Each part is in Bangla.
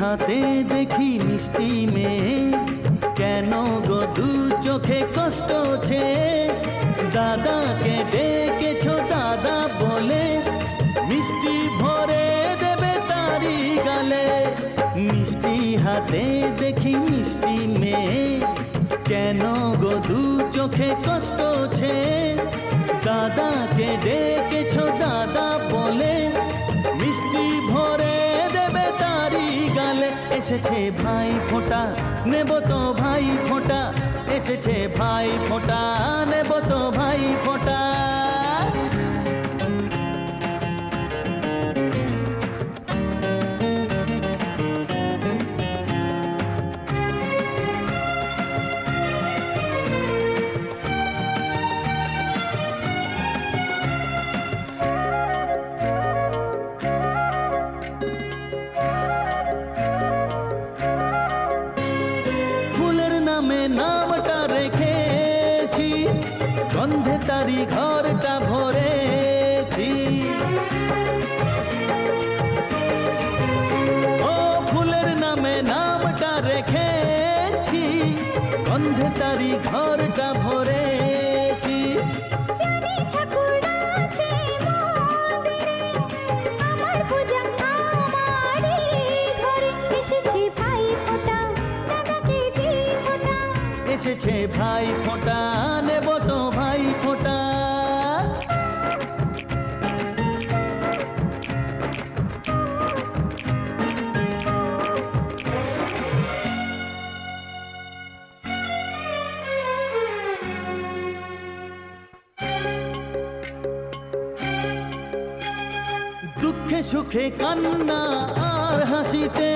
হাতে দেখি মিষ্টি মেয়ে। কেন গো দু চোখে কষ্ট ছে দাদাকে ডেকেছো দাদা বলে। মিষ্টি ভরে দেবে তারি গালে। মিষ্টি হাতে দেখি মিষ্টি মেয়ে। কেন গো দু চোখে কষ্ট ছে দাদাকে ডেকেছো দাদা বলে। মিষ্টি এসেছে ভাই ফোঁটা নেব তো ভাই ফোঁটা এসেছে ভাই ফোঁটা নেব তো ভাই ফোঁটা। নামে নামটা রেখেছি। গন্ধে তারি ঘরটা ভরেছি। ও ফুলের নামে নামটা রেখেছি। গন্ধে তারি ঘরটা ভরেছি। এসেছে ভাই ফোঁটা নেব তো ভাই ফোঁটা। দুঃখে সুখে কান্না আর হাসিতে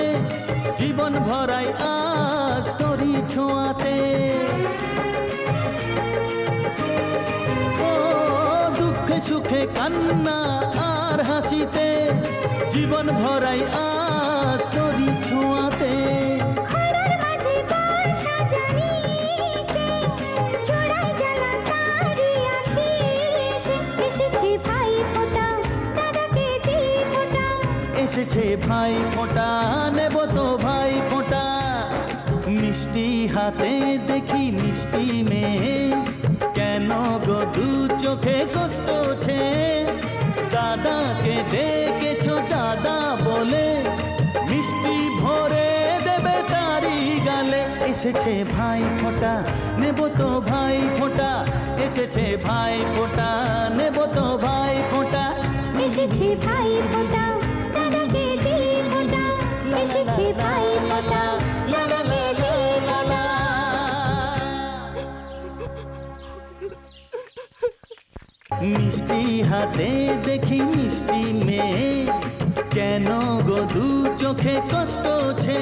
জীবন ভরাই আজ তরি ছোঁয়াতে। দুঃখে সুখে কান্না আর হাসিতে, জীবন ভরাই আজ তরি ছোঁয়াতে। এসেছে ভাই, ফোঁটা নেব তো ভাই, ফোঁটা। মিষ্টি হাতে দেখি মিষ্টি মেয়ে। কেন গো দু চোখে কষ্ট ছে দাদাকে ডেকেছো দাদা বলে। মিষ্টি ভরে দেবে তারি গালে। এসেছে ভাই, ফোঁটা নেব তো ভাই, ফোঁটা। এসেছে ভাই, ফোঁটা নেব তো ভাই, ফোঁটা। এসেছে ভাই, ফোঁটা। মিষ্টি হাতে দেখি মিষ্টি মেয়ে। কেন গো দু চোখে কষ্ট ছে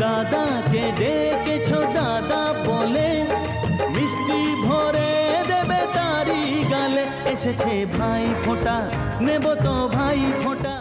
দাদাকে ডেকেছো দাদা বলে। মিষ্টি ভরে দেবে তারি গালে। এসেছে ভাই ফোঁটা, নেব তো ভাই ফোঁটা।